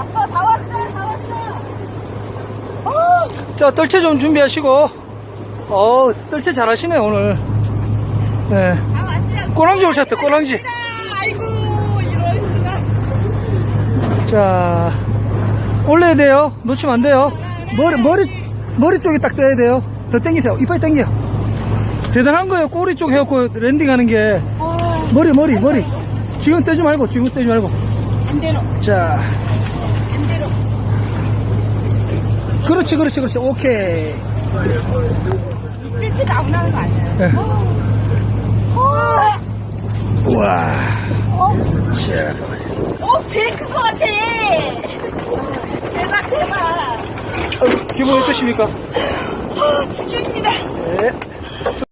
왔어, 다 왔어, 다 왔어. 자, 뜰채 좀 준비하시고. 어, 뜰채 잘하시네, 오늘. 네. 다 왔어. 꼬랑지 오셨다, 꼬랑지. 아이고, 이럴 수가. 자, 올려야 돼요. 놓치면 안 돼요. 머리, 머리, 머리 쪽에 딱 떠야 돼요. 더 당기세요. 이빨 당겨. 대단한 거예요. 꼬리 쪽 해갖고 랜딩 하는 게. 어, 머리, 머리, 머리. 지금 떼지 말고, 지금 떼지 말고. 반대로, 자, 반대로. 그렇지, 그렇지, 그렇지. 오케이. 일찍 나오는 거 아니야? 네. 어, 우와. 어, 자, 어, 제일 큰거 같아. 대박, 대박. 어, 기분 어떠십니까? 어, 죽입니다. 네.